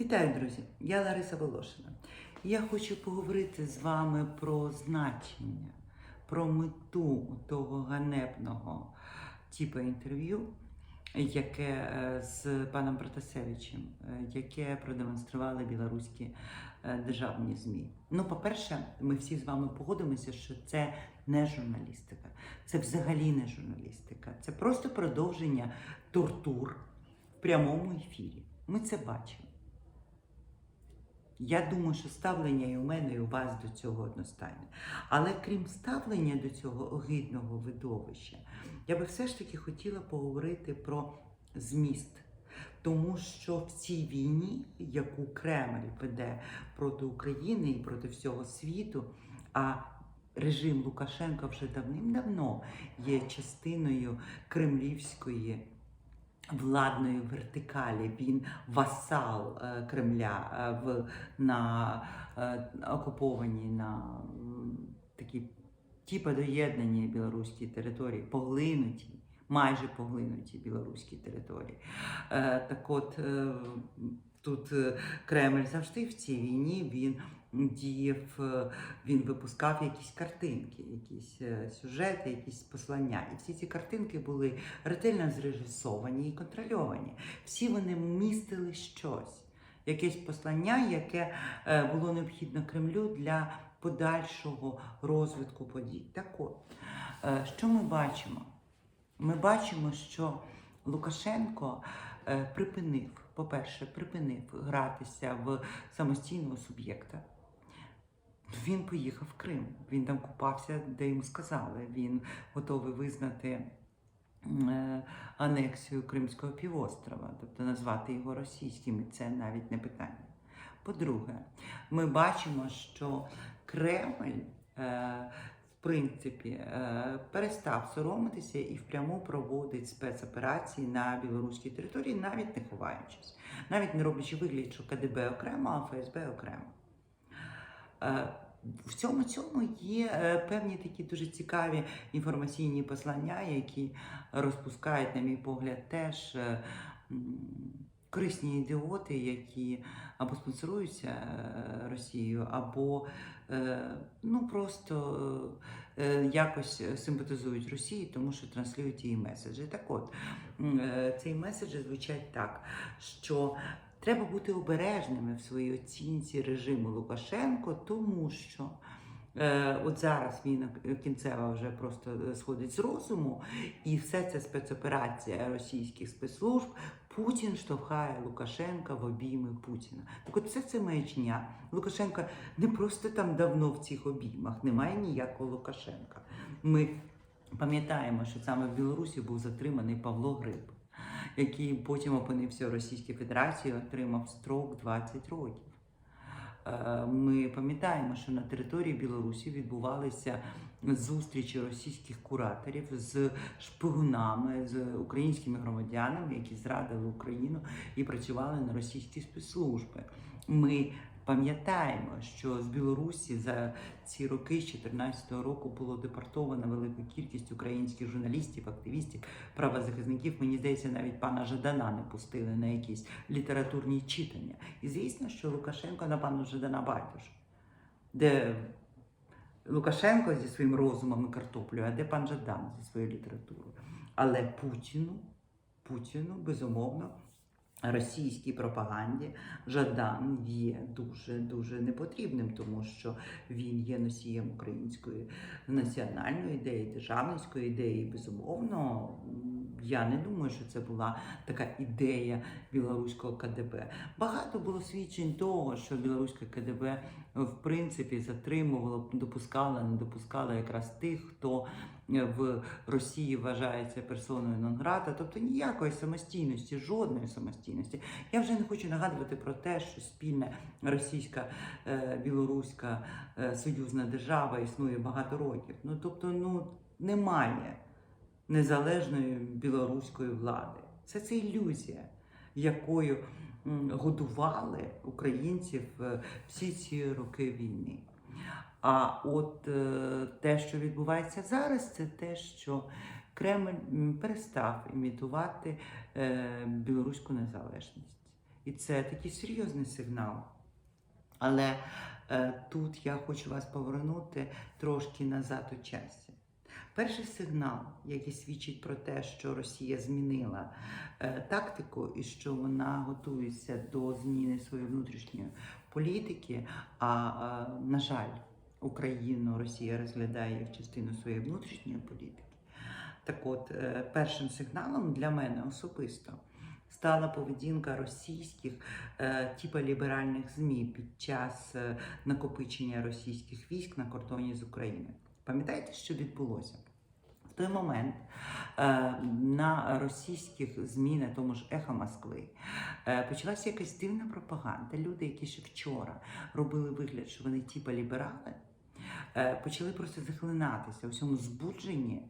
Вітаю, друзі! Я Лариса Волошина. Я хочу поговорити з вами про значення, про мету того ганебного типу інтерв'ю, яке е, з паном Протасевичем, е, яке продемонстрували білоруські е, державні ЗМІ. Ну, по-перше, ми всі з вами погодимося, що це не журналістика, це взагалі не журналістика, це просто продовження тортур в прямому ефірі. Ми це бачимо. Я думаю, що ставлення і у мене, і у вас до цього одностайне. Але крім ставлення до цього огидного видовища, я би все ж таки хотіла поговорити про зміст. Тому що в цій війні, яку Кремль веде проти України і проти всього світу, а режим Лукашенка вже давним-давно є частиною кремлівської владної вертикалі. Він васал е, Кремля е, в на е, окупованій на м, такій типу доєднаній білоруській території, поглинутій, майже поглинутій білоруській території. Так от тут Кремль завжди в цій війні він діяв, е, він випускав якісь картинки, якісь е, сюжети, якісь послання. І всі ці картинки були ретельно зрежисовані і контрольовані. Всі вони містили щось, якесь послання, яке е, було необхідно Кремлю для подальшого розвитку подій. Так от, що ми бачимо? Ми бачимо, що Лукашенко припинив, по-перше, припинив гратися в самостійного суб'єкта. Він поїхав в Крим. Він там купався, де йому сказали. Він готовий визнати е, анексію Кримського півострова, тобто назвати його російським, і це навіть не питання. По-друге, ми бачимо, що Кремль, е, в принципі, е, перестав соромитися і впряму проводить спецоперації на білоруській території, навіть не ховаючись, навіть не роблячи вигляд, що КДБ окремо, а ФСБ окремо. В цьому цьому є е, певні такі дуже цікаві інформаційні послання, які розпускають, на мій погляд, теж е, корисні ідіоти, які або спонсоруються е, Росією, або ну просто якось симпатизують Росії, тому що транслюють її меседжі. Так от м, ці меседжі звучать так, що Треба бути обережними в своїй оцінці режиму Лукашенко, тому що е, от зараз він кінцева вже просто е, сходить з розуму, і все це спецоперація російських спецслужб. Путін штовхає Лукашенка в обійми Путіна. Так от все це маячня. Лукашенка не просто там давно в цих обіймах, немає ніякого Лукашенка. Ми пам'ятаємо, що саме в Білорусі був затриманий Павло Гриб який потім опинився в Російській Федерації, отримав строк 20 років. Е, Ми пам'ятаємо, що на території Білорусі відбувалися зустрічі російських кураторів з шпигунами, з українськими громадянами, які зрадили Україну і працювали на російські спецслужби. Ми пам'ятаємо, що з Білорусі за ці роки з 2014 року було депортовано велику кількість українських журналістів, активістів, правозахисників. Мені здається, навіть пана Жадана не пустили на якісь літературні читання. І звісно, що Лукашенко на пана Жадана байдуже. Де Лукашенко зі своїм розумом і картоплею, а де пан Жадан зі своєю літературою. Але Путіну, Путіну, безумовно, російській пропаганді Жадан є дуже дуже непотрібним, тому що він є носієм української національної ідеї, державницької ідеї. Безумовно, я не думаю, що це була така ідея білоруського КДБ. Багато було свідчень того, що білоруське КДБ в принципі затримувало, допускало, не допускало якраз тих, хто е, в Росії вважається персоною нон-грата, тобто ніякої самостійності, жодної самостійності. Я вже не хочу нагадувати про те, що спільна російська, е, білоруська е, союзна держава існує багато років. Ну тобто, ну немає незалежної білоруської влади. Це це ілюзія, якою годували українців е, всі ці роки війни. А от е, те, що відбувається зараз, це те, що Кремль перестав імітувати е, білоруську незалежність. І це такий серйозний сигнал. Але тут я хочу вас повернути трошки назад у часі. Перший сигнал, який свідчить про те, що Росія змінила е, тактику і що вона готується до зміни своєї внутрішньої політики, а, на жаль, Україну Росія розглядає як частину своєї внутрішньої політики. Так от, е, першим сигналом для мене особисто стала поведінка російських е, типа ліберальних ЗМІ під час е, накопичення російських військ на кордоні з Україною. Пам'ятаєте, що відбулося? В той момент е, на російських ЗМІ, на тому ж Ехо Москви, е, почалася якась дивна пропаганда. Люди, які ще вчора робили вигляд, що вони типа ліберали, е, почали просто захлинатися у цьому збудженні,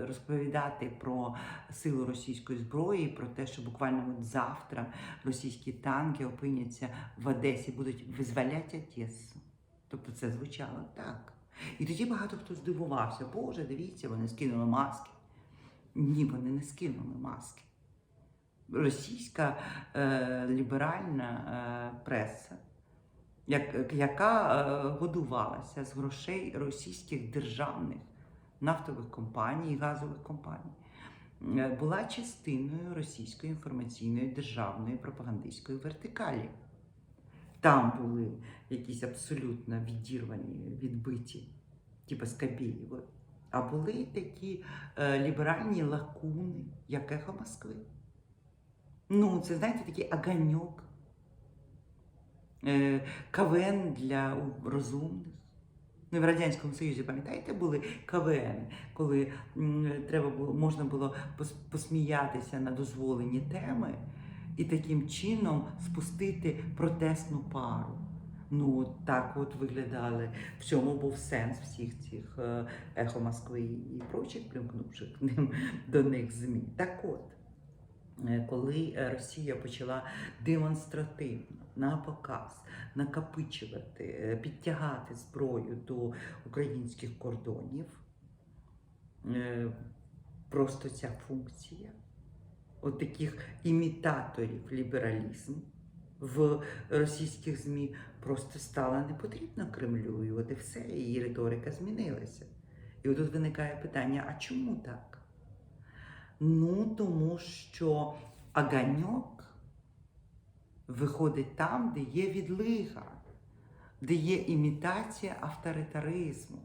розповідати про силу російської зброї, про те, що буквально от завтра російські танки опиняться в Одесі, будуть визволяти Одесу. Тобто це звучало так. І тоді багато хто здивувався, Боже, дивіться, вони скинули маски. Ні, вони не скинули маски. Російська е, ліберальна е, преса, як, яка е, годувалася з грошей російських державних нафтових компаній і газових компаній, е, була частиною російської інформаційної державної пропагандистської вертикалі. Там були якісь абсолютно відірвані, відбиті, типу Скабєєва. А були такі е, ліберальні лакуни, як ехо Москви. Ну, це, знаєте, такий оганьок, е, КВН для розумних. Ну, в Радянському Союзі, пам'ятаєте, були КВН, коли м, треба було, можна було посміятися на дозволені теми і таким чином спустити протестну пару. Ну, так от виглядали. В цьому був сенс всіх цих е, ехо Москви і прочих примкнувших ним до них ЗМІ. Так от, е, коли е, Росія почала демонстративно на показ накопичувати, підтягати зброю до українських кордонів, просто ця функція от таких імітаторів лібералізму в російських ЗМІ просто стала не потрібна Кремлю. І от і все, її риторика змінилася. І от тут виникає питання: а чому так? Ну, тому що аганьок виходить там, де є відлига, де є імітація авторитаризму,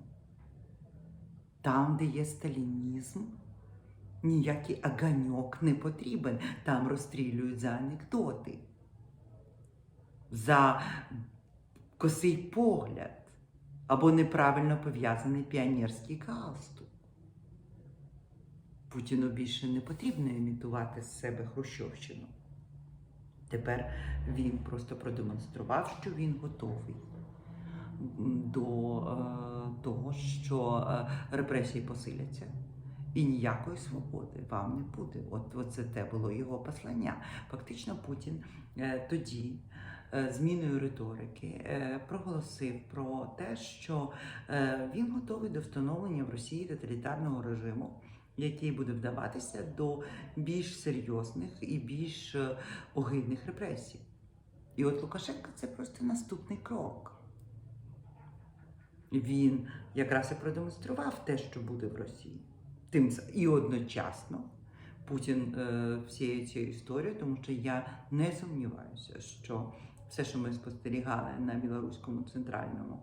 там, де є сталінізм. Ніякий аганьок не потрібен. Там розстрілюють за анекдоти, за косий погляд або неправильно пов'язаний піонерський галстук. Путіну більше не потрібно імітувати з себе Хрущовщину. Тепер він просто продемонстрував, що він готовий до е, того, що е, репресії посиляться. І ніякої свободи вам не буде. От, от це те було його послання. Фактично, Путін е, тоді е, зміною риторики е, проголосив про те, що він готовий до встановлення в Росії тоталітарного режиму, який буде вдаватися до більш серйозних і більш огидних репресій. І от Лукашенко це просто наступний крок. Він якраз і продемонстрував те, що буде в Росії. Тим і одночасно Путін е, всією цією історією, тому що я не сумніваюся, що все, що ми спостерігали на білоруському центральному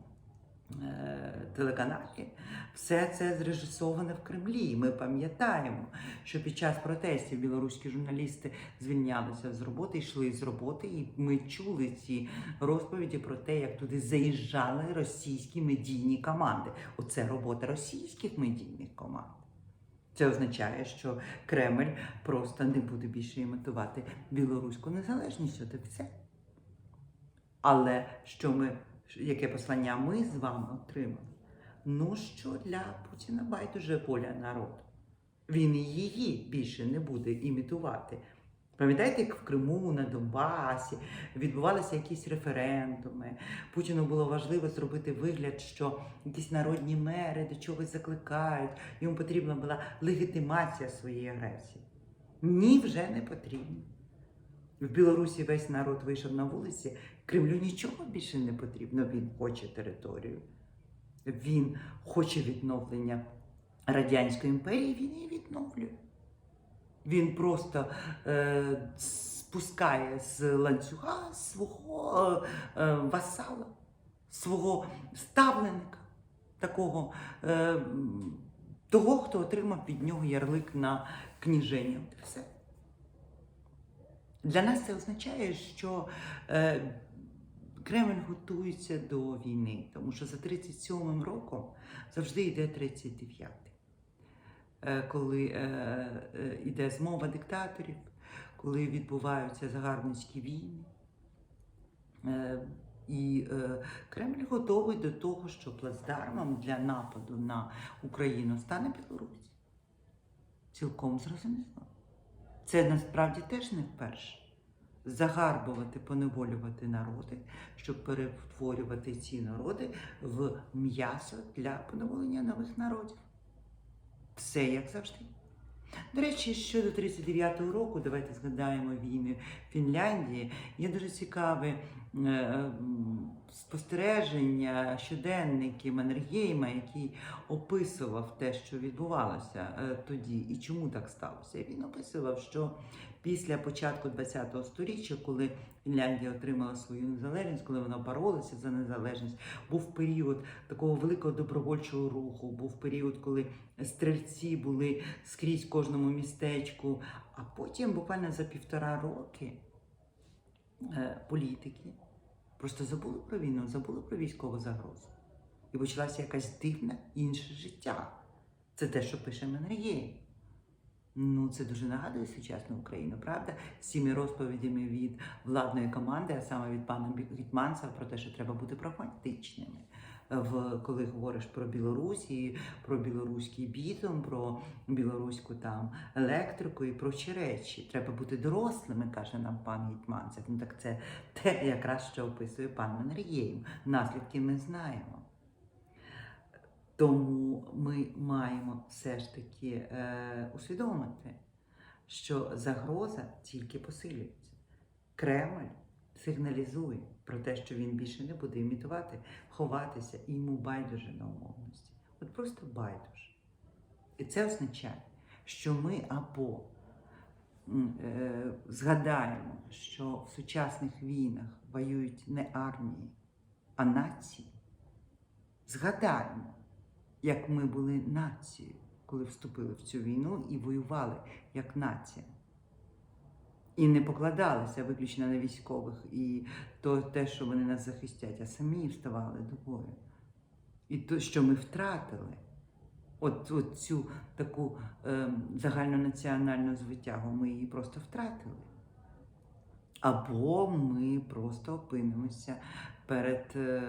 е, телеканалі, все це зрежисоване в Кремлі. Ми пам'ятаємо, що під час протестів білоруські журналісти звільнялися з роботи, йшли з роботи, і ми чули ці розповіді про те, як туди заїжджали російські медійні команди. Оце робота російських медійних команд. Це означає, що Кремль просто не буде більше імітувати білоруську незалежність. От все. Але що ми, яке послання ми з вами отримали? Ну що для Путіна байдуже воля народу. Він її більше не буде імітувати. Пам'ятаєте, як в Криму, на Донбасі відбувалися якісь референдуми. Путіну було важливо зробити вигляд, що якісь народні мери до чогось закликають. Йому потрібна була легітимація своєї агресії. Ні, вже не потрібно. В Білорусі весь народ вийшов на вулиці, Кремлю нічого більше не потрібно. Він хоче територію. Він хоче відновлення Радянської імперії, він її відновлює. Він просто е, спускає з ланцюга свого е, васала, свого ставленика, такого е, того, хто отримав від нього ярлик на княження. Все. Для нас це означає, що е, Кремль готується до війни, тому що за 37 роком завжди йде 39-й. Е, коли е, е, йде змова диктаторів, коли відбуваються загарбницькі війни. Е, і е, Кремль готовий до того, що плацдармом для нападу на Україну стане Білорусь. Цілком зрозуміло. Це насправді теж не вперше. Загарбувати, поневолювати народи, щоб перетворювати ці народи в м'ясо для поневолення нових народів. Все як завжди. До речі, щодо 39-го року, давайте згадаємо війни Фінляндії. Є дуже цікаве е, спостереження, щоденники Маннергейма, який описував те, що відбувалося е, тоді і чому так сталося. Він описував, що після початку ХХ століття, коли Фінляндія отримала свою незалежність, коли вона боролася за незалежність, був період такого великого добровольчого руху, був період, коли стрільці були скрізь в кожному містечку. А потім, буквально за півтора роки, е, політики просто забули про війну, забули про військову загрозу. І почалася якась дивна інше життя. Це те, що пише Менергєєв. Ну, це дуже нагадує сучасну Україну, правда? З цими розповідями від владної команди, а саме від пана Бі- про те, що треба бути прагматичними. В, коли говориш про Білорусі, про білоруський бітум, про білоруську там електрику і прочі речі. Треба бути дорослими, каже нам пан Гетманцев. Ну так це те, якраз що описує пан Менергєєв. Наслідки ми знаємо. Тому ми маємо все ж таки е, усвідомити, що загроза тільки посилюється. Кремль сигналізує про те, що він більше не буде імітувати, ховатися і йому байдуже на умовності. От просто байдуже. І це означає, що ми або е, згадаємо, що в сучасних війнах воюють не армії, а нації. Згадаємо, як ми були нацією, коли вступили в цю війну і воювали як нація. І не покладалися виключно на військових і то те, що вони нас захистять, а самі вставали до бою. І то, що ми втратили, от, от цю таку ем, загальнонаціональну звитягу, ми її просто втратили. Або ми просто опинимося перед е,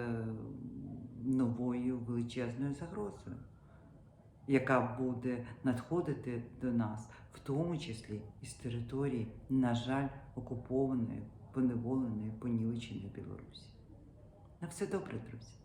новою величезною загрозою, яка буде надходити до нас, в тому числі із території, на жаль, окупованої, поневоленої, понівеченої Білорусі. На все добре, друзі.